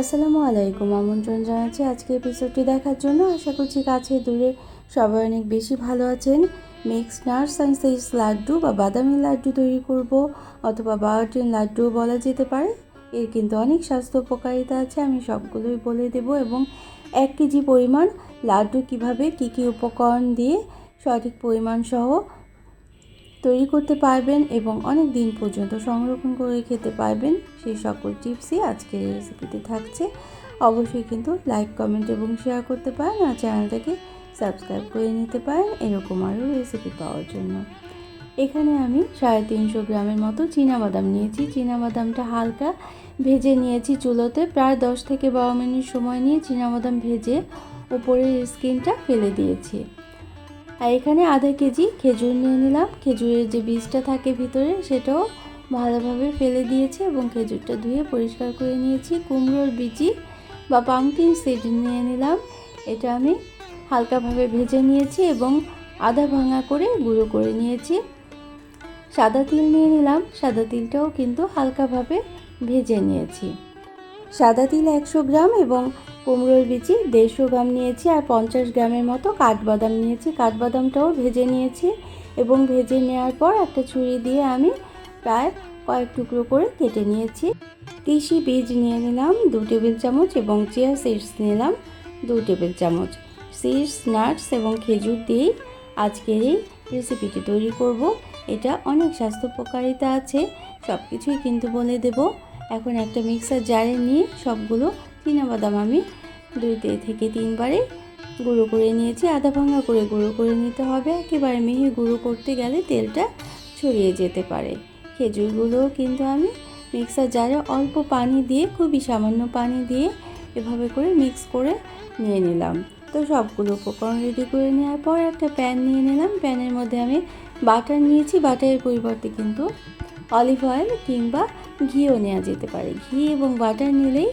আসসালামু আলাইকুম, আমন্ত্রণ জানাচ্ছি আজকে এপিসোডটি দেখার জন্য। আশা করছি কাছে দূরে সবাই অনেক বেশি ভালো আছেন। মিক্স নার্স অ্যান্ড সেইস লাড্ডু বা বাদামি লাড্ডু তৈরি করব, অথবা বায়োটিন লাড্ডুও বলা যেতে পারে। এর কিন্তু অনেক স্বাস্থ্য উপকারিতা আছে, আমি সবগুলোই বলে দেব এবং এক কেজি পরিমাণ লাড্ডু কীভাবে, কী কী উপকরণ দিয়ে সঠিক পরিমাণ সহ তৈরি করতে পারবেন এবং অনেক দিন পর্যন্ত সংরক্ষণ করে খেতে পারবেন। সেই সকল টিপসই আজকের রেসিপিতে থাকছে। অবশ্যই কিন্তু লাইক কমেন্ট এবং শেয়ার করতে পারেন আর চ্যানেলটাকে সাবস্ক্রাইব করে নিতে পারেন। এরকম আরও রেসিপি পাওয়ার জন্য। এখানে আমি সাড়ে তিনশো গ্রামের মতো বাদাম নিয়েছি। বাদামটা হালকা ভেজে নিয়েছি চুলোতে। প্রায় দশ থেকে বারো মিনিট সময় নিয়ে বাদাম ভেজে উপরের স্কিনটা ফেলে দিয়েছি। আর এখানে আধা কেজি খেজুর নিয়ে নিলাম। খেজুরের যে বীজটা থাকে ভিতরে, সেটাও ভালোভাবে ফেলে দিয়েছি এবং খেজুরটা ধুয়ে পরিষ্কার করে নিয়েছি। কুমড়োর বিচি বা পামকিন সিড নিয়ে নিলাম। এটা আমি হালকাভাবে ভেজে নিয়েছি এবং আধা ভাঙা করে গুঁড়ো করে নিয়েছি। সাদা তিল নিয়ে নিলাম। সাদা তিলটাও কিন্তু হালকাভাবে ভেজে নিয়েছি। সাদা তিল একশো গ্রাম এবং কুমড়োর বিচি, দেড়শো গ্রাম নিয়েছি আর পঞ্চাশ গ্রামের মতো কাঠবাদাম নিয়েছি। কাঠবাদামটাও ভেজে নিয়েছি এবং ভেজে নেওয়ার পর একটা ছুরি দিয়ে আমি প্রায় কয়েক টুকরো করে কেটে নিয়েছি। তিসি বীজ নিয়ে নিলাম দু টেবিল চামচ এবং চিয়া সিডস নিলাম দু টেবিল চামচ। সিডস, নাটস এবং খেজুর দিয়েই আজকের এই রেসিপিটি তৈরি করব। এটা অনেক স্বাস্থ্য উপকারিতা আছে সব কিছুই কিন্তু বলে দেব। এখন একটা মিক্সার জারে নিয়ে সবগুলো বাদাম আমি দুই থেকে তিনবারে গুঁড়ো করে নিয়েছি। আধা ভাঙা করে গুঁড়ো করে নিতে হবে। একেবারে মিহি গুঁড়ো করতে গেলে তেলটা ছড়িয়ে যেতে পারে। খেজুরগুলোও কিন্তু আমি মিক্সার জারে অল্প পানি দিয়ে, খুবই সামান্য পানি দিয়ে এভাবে করে মিক্স করে নিয়ে নিলাম। তো সবগুলো উপকরণ রেডি করে নেওয়ার পর একটা প্যান নিয়ে নিলাম। প্যানের মধ্যে আমি বাটার নিয়েছি। বাটারের পরিবর্তে কিন্তু অলিভ অয়েল কিংবা ঘিও নেওয়া যেতে পারে। ঘি এবং বাটার নিলেই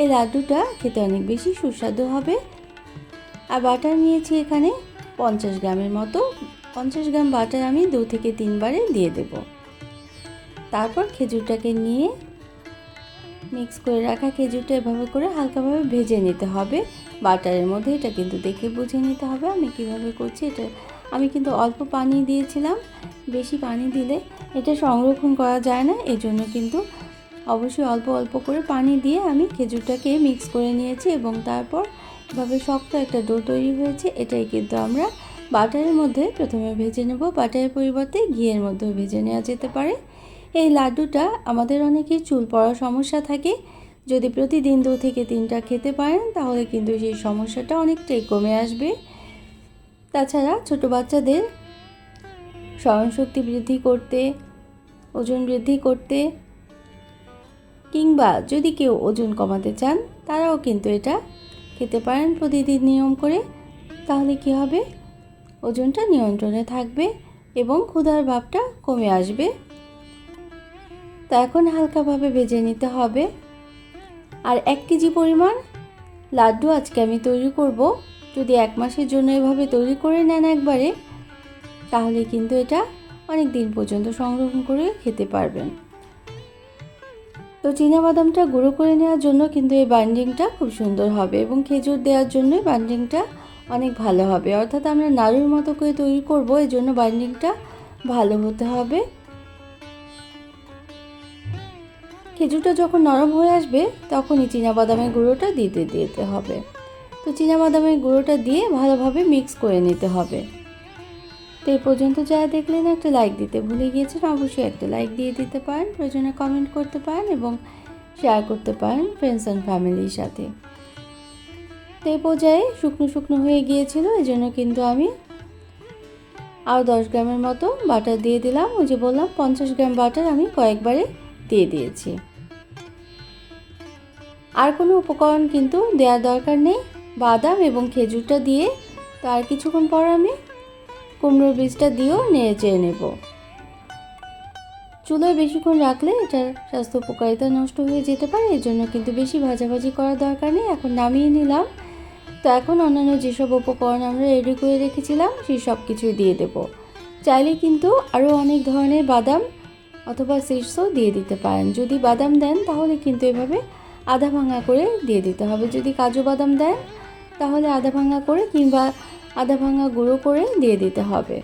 এই লাড্ডুটা খেতে অনেক বেশি সুস্বাদু হবে। আর বাটার নিয়েছি এখানে পঞ্চাশ গ্রামের মতো। পঞ্চাশ গ্রাম বাটার আমি দু থেকে তিনবারে দিয়ে দেব। তারপর খেজুরটাকে নিয়ে মিক্স করে রাখা খেজুরটা এভাবে করে হালকাভাবে ভেজে নিতে হবে। বাটারের মধ্যে এটা কিন্তু দেখে বুঝে নিতে হবে আমি কীভাবে করছি। এটা আমি কিন্তু অল্প পানি দিয়েছিলাম। বেশি পানি দিলে এটা সংরক্ষণ করা যায় না, এজন্য কিন্তু অবশ্যই অল্প অল্প করে পানি দিয়ে আমি খেজুরটাকে মিক্স করে নিয়েছি এবং তারপর এভাবে শক্ত একটা ডো তৈরি হয়েছে। এটাই কিন্তু আমরা বাটারের মধ্যে প্রথমে ভেজে নেব। বাটারের পরিবর্তে ঘিয়ের মধ্যেও ভেজে নেওয়া যেতে পারে। এই লাড্ডুটা আমাদের অনেকেই চুল পড়ার সমস্যা থাকে। যদি প্রতিদিন দু থেকে তিনটা খেতে পারেন, তাহলে কিন্তু সেই সমস্যাটা অনেকটাই কমে আসবে। তাছাড়া ছোট বাচ্চাদের স্মরণশক্তি বৃদ্ধি করতে, ওজন বৃদ্ধি করতে কিংবা যদি কেউ ওজন কমাতে চান, তারাও কিন্তু এটা খেতে পারেন প্রতিদিন নিয়ম করে। তাহলে কি হবে? ওজনটা নিয়ন্ত্রণে থাকবে এবং ক্ষুধার ভাবটা কমে আসবে। তা এখন হালকাভাবে ভেজে নিতে হবে। আর এক কেজি পরিমাণ লাড্ডু আজকে আমি তৈরি করব। যদি এক মাসের জন্য এভাবে তৈরি করে নেন একবারে, তাহলে কিন্তু এটা অনেক দিন পর্যন্ত সংরক্ষণ করে খেতে পারবেন। তো বাদামটা গুঁড়ো করে নেওয়ার জন্য কিন্তু এই বাইন্ডিংটা খুব সুন্দর হবে এবং খেজুর দেওয়ার জন্যই বাইন্ডিংটা অনেক ভালো হবে। অর্থাৎ আমরা নাড়ুর মতো করে তৈরি করব, এই জন্য বাইন্ডিংটা ভালো হতে হবে। খেজুরটা যখন নরম হয়ে আসবে, তখনই বাদামের গুঁড়োটা দিতে দিতে হবে। তো বাদামের গুঁড়োটা দিয়ে ভালোভাবে মিক্স করে নিতে হবে। তো এই পর্যন্ত যারা দেখলেন, একটা লাইক দিতে ভুলে গিয়েছেন, অবশ্যই একটা লাইক দিয়ে দিতে পারেন, প্রয়োজনে কমেন্ট করতে পারেন এবং শেয়ার করতে পারেন ফ্রেন্ডস অ্যান্ড ফ্যামিলির সাথে। তো এই পর্যায়ে শুকনো শুকনো হয়ে গিয়েছিল এই জন্য কিন্তু আমি আরও দশ গ্রামের মতো বাটার দিয়ে দিলাম। ওই যে বললাম, পঞ্চাশ গ্রাম বাটার আমি কয়েকবারে দিয়ে দিয়েছি। আর কোনো উপকরণ কিন্তু দেওয়ার দরকার নেই। বাদাম এবং খেজুরটা দিয়ে তো আর কিছুক্ষণ পর আমি কুমড়োর বীজটা দিয়েও নেড়ে চেড়ে নেব। চুলোয় বেশিক্ষণ রাখলে এটার স্বাস্থ্য উপকারিতা নষ্ট হয়ে যেতে পারে, এর জন্য কিন্তু বেশি ভাজাভাজি করার দরকার নেই। এখন নামিয়ে নিলাম। তো এখন অন্যান্য যেসব উপকরণ আমরা রেডি করে রেখেছিলাম, সেই সব কিছুই দিয়ে দেব। চাইলে কিন্তু আরও অনেক ধরনের বাদাম অথবা সিডসও দিয়ে দিতে পারেন। যদি বাদাম দেন, তাহলে কিন্তু এভাবে আধা ভাঙা করে দিয়ে দিতে হবে। যদি কাজু বাদাম দেন, তাহলে আধা ভাঙা করে কিংবা আধা ভাঙা গুঁড়ো করে দিয়ে দিতে হবে।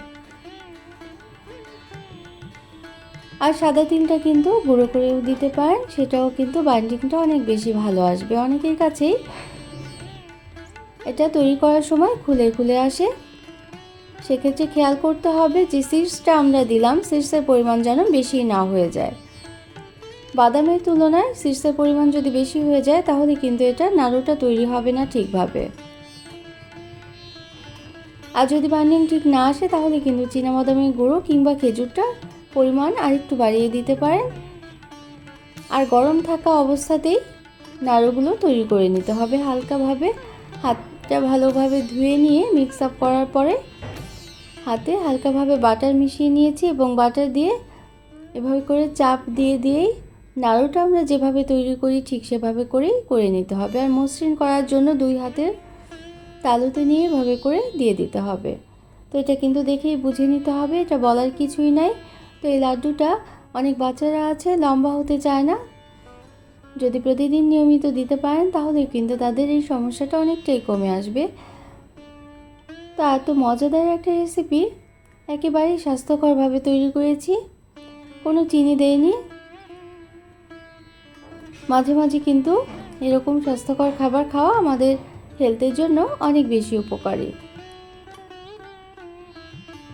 আর সাদা তিলটা কিন্তু গুঁড়ো করেও দিতে পারেন, সেটাও কিন্তু বাইন্ডিংটা অনেক বেশি ভালো আসবে অনেকের কাছেই। এটা তৈরি করার সময় খুলে খুলে আসে। সেক্ষেত্রে খেয়াল করতে হবে যে সিডসটা আমরা দিলাম সিডসের পরিমাণ যেন বেশি না হয়ে যায়। বাদামের তুলনায় সিডসের পরিমাণ যদি বেশি হয়ে যায়, তাহলে কিন্তু এটা নাড়ুটা তৈরি হবে না ঠিকভাবে। আর যদি বাইন্ডিং ঠিক না আসে, তাহলে কিন্তু বাদামের গুঁড়ো কিংবা খেজুরটা পরিমাণ আরেকটু বাড়িয়ে দিতে পারেন। আর গরম থাকা অবস্থাতেই নাড়ুগুলো তৈরি করে নিতে হবে হালকাভাবে। হাতটা ভালোভাবে ধুয়ে নিয়ে মিক্স আপ করার পরে হাতে হালকাভাবে বাটার মিশিয়ে নিয়েছি এবং বাটার দিয়ে এভাবে করে চাপ দিয়ে দিয়েই নাড়ুটা আমরা যেভাবে তৈরি করি ঠিক সেভাবে করেই করে নিতে হবে। আর মসৃণ করার জন্য দুই হাতের তালুতে নিয়ে এভাবে করে দিয়ে দিতে হবে। তো এটা কিন্তু দেখেই বুঝে নিতে হবে, এটা বলার কিছুই নাই। তো এই লাড্ডুটা অনেক বাচ্চারা আছে, লম্বা হতে চায় না। যদি প্রতিদিন নিয়মিত দিতে পারেন, তাহলে কিন্তু তাদের এই সমস্যাটা অনেকটাই কমে আসবে। তো এত মজাদার একটা রেসিপি একেবারেই স্বাস্থ্যকরভাবে তৈরি করেছি। কোনো চিনি দেয়নি। মাঝে মাঝে কিন্তু এরকম স্বাস্থ্যকর খাবার খাওয়া আমাদের হেলথের জন্য অনেক বেশি উপকারী।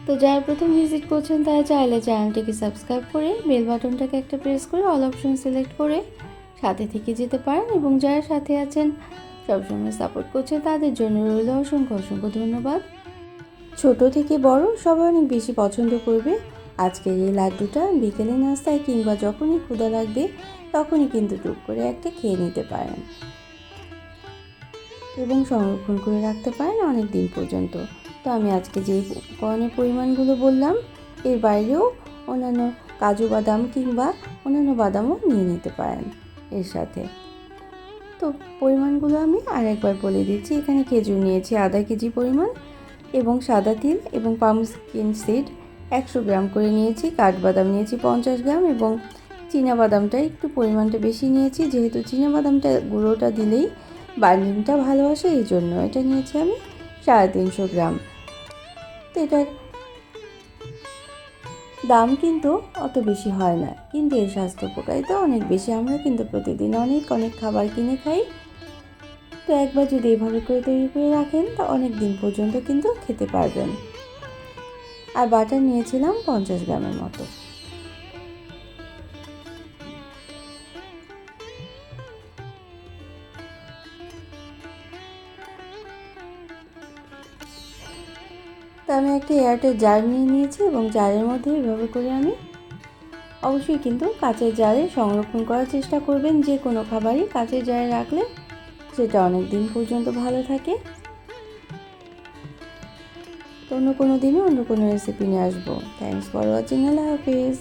তো যারা প্রথম ভিজিট করছেন, তারা চাইলে চ্যানেলটিকে সাবস্ক্রাইব করে বেল বাটনটাকে একটা প্রেস করে অল অপশন সিলেক্ট করে সাথে থেকে যেতে পারেন এবং যারা সাথে আছেন, সবসময় সাপোর্ট করছে তাদের জন্য রইল অসংখ্য অসংখ্য ধন্যবাদ। ছোট থেকে বড় সবাই অনেক বেশি পছন্দ করবে। আজকের এই লাড্ডুটা বিকেলে নাস্তায় কিংবা যখনই ক্ষুদা লাগবে, তখনই কিন্তু টুক করে একটা খেয়ে নিতে পারেন। এবং সংরক্ষণ করে রাখতে পারেন অনেক দিন পর্যন্ত। তো আমি আজকে যে উপকরণের পরিমাণগুলো বললাম, এর বাইরেও অন্যান্য কাজু বাদাম কিংবা অন্যান্য বাদামও নিয়ে নিতে পারেন এর সাথে। তো পরিমাণগুলো আমি আরেকবার বলে দিচ্ছি। এখানে খেজুর নিয়েছি আধা কেজি পরিমাণ এবং সাদা তিল এবং পামস্কিন সিড একশো গ্রাম করে নিয়েছি। কাঠবাদাম নিয়েছি পঞ্চাশ গ্রাম এবং বাদামটা একটু পরিমাণটা বেশি নিয়েছি। যেহেতু বাদামটা গুঁড়োটা দিলেই বাইন্ডিংটা ভালো আসে এই জন্য এটা নিয়েছি আমি সাড়ে তিনশো গ্রাম। তো এটার দাম কিন্তু অত বেশি হয় না, কিন্তু এর স্বাস্থ্য উপকারিতা অনেক বেশি। আমরা কিন্তু প্রতিদিন অনেক অনেক খাবার কিনে খাই। তো একবার যদি এভাবে করে তৈরি করে রাখেন, তা অনেক দিন পর্যন্ত কিন্তু খেতে পারবেন। আর বাটার নিয়েছিলাম পঞ্চাশ গ্রামের মতো। তো আমি একটা এয়ারটেল জার নিয়ে নিয়েছি এবং জারের মধ্যে এভাবে করে আমি অবশ্যই কিন্তু কাঁচের জারে সংরক্ষণ করার চেষ্টা করবেন যে কোনো খাবারই কাঁচের জারে রাখলে সেটা অনেক দিন পর্যন্ত ভালো থাকে। তো অন্য কোনো দিনে অন্য কোনো রেসিপি নিয়ে আসব। Thanks for watching Allah Hafiz.